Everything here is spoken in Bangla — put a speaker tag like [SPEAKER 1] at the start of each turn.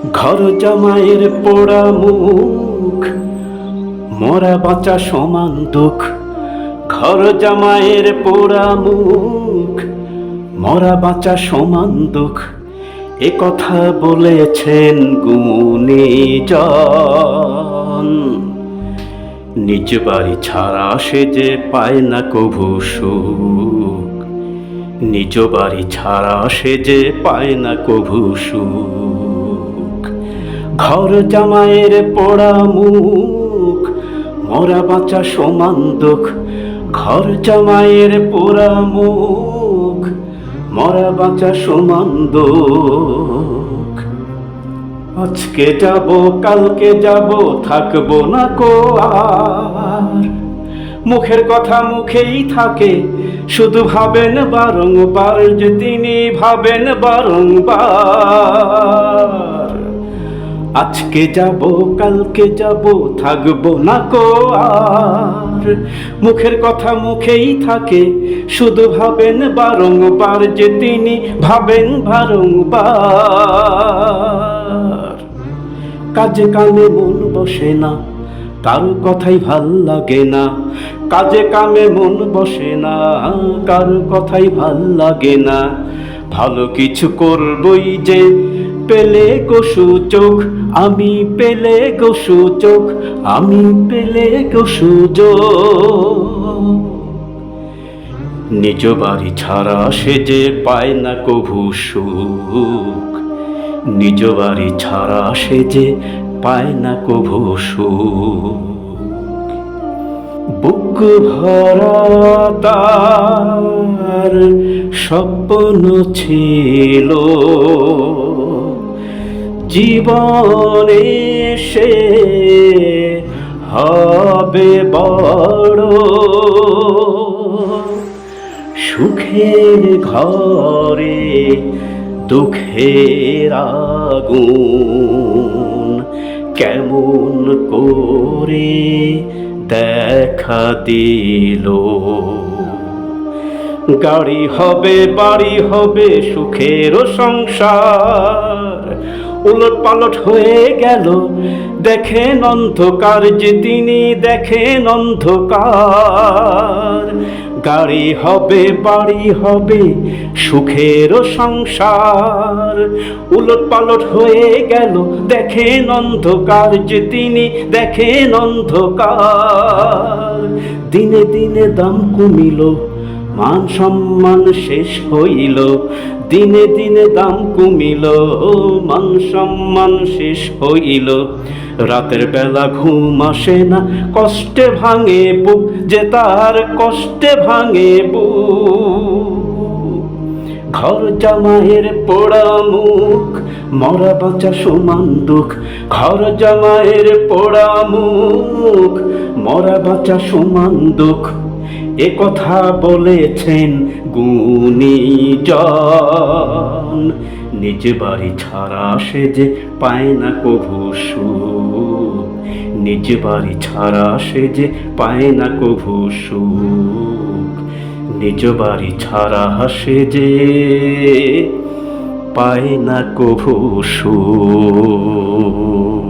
[SPEAKER 1] ঘর জামাইয়ের পোড়া মুখ, মরা বাঁচা সমান দুঃখ। ঘর জামাইয়ের পোড়া মুখ, মরা বাঁচা সমান দুঃখ। এ কথা বলেছেন গুণীজন নিজ বাড়ি ছাড়া সে যে পায় না কভু সুখ। নিজ বাড়ি ছাড়া সে যে পায় না কভু সুখ। ঘর জামাইয়ের পোড়া মুখ, মরা বাঁচা সমান দুঃখ। ঘর জামাইয়ের পোড়া মুখ, মরা বাঁচা সমান দুঃখ। আজকে যাব, কালকে যাব, থাকব না কো আর। মুখের কথা মুখেই থাকে, শুধু ভাবেন বারংবার, যে তিনি ভাবেন বারংবার। আজকে যাব, কালকে যাব, থাকব না কো আর। মুখের কথা মুখেই থাকে, শুধু ভাবেন বারংবার যে তিনি ভাবেন বারংবার। কাজে কামে মন বসে না, কারও কথাই ভালো লাগে না। কাজে কামে মন বসে না, কারও কথাই ভালো লাগে না। ভালো কিছু করবই যে, পেলে কসু সুযোগ আমি পেলে গো সুযোগ, আমি পেলে গো সুযোগ। নিজ বাড়ি ছাড়া সে যে পায় না কভু সুখ। নিজ বাড়ি ছাড়া সে যে পায় না কভু সুখ। বুক ভরা স্বপ্ন ছিল। জীবনে সে হবে বড়। সুখের ঘরে, দুঃখের আগুন কেমন করে দেখা দিল? গাড়ি হবে, বাড়ি হবে, সুখের সংসার। উলট পালট হয়ে গেল। দেখেন অন্ধকার যে তিনি, দেখেন অন্ধকার। গাড়ি হবে, বাড়ি হবে, সুখের সংসার। উলট পালট হয়ে গেল। দেখেন অন্ধকার যে তিনি, দেখেন অন্ধকার। দিনে দিনে দাম কমিল। মান সম্মান শেষ হইল, দিনে দিনে দাম কমিল, মান সম্মান শেষ হইল। রাতের বেলা ঘুম আসে না, কষ্টে ভাঙে বুক, যে তার কষ্টে ভাঙে বুক। ঘর জামাইয়ের পোড়া মুখ, মরা বাঁচা সমান দুঃখ। ঘর জামাইয়ের পোড়া মুখ, মরা বাঁচা সমান দুঃখ। এ কথা বলেছেন গুণীজন নিজ বাড়ি ছাড়া সে যে পায় না কভু সুখ নিজ বাড়ি ছাড়া সে যে পায় না কভু সুখ নিজ বাড়ি ছাড়া সে যে পায় না কভু সুখ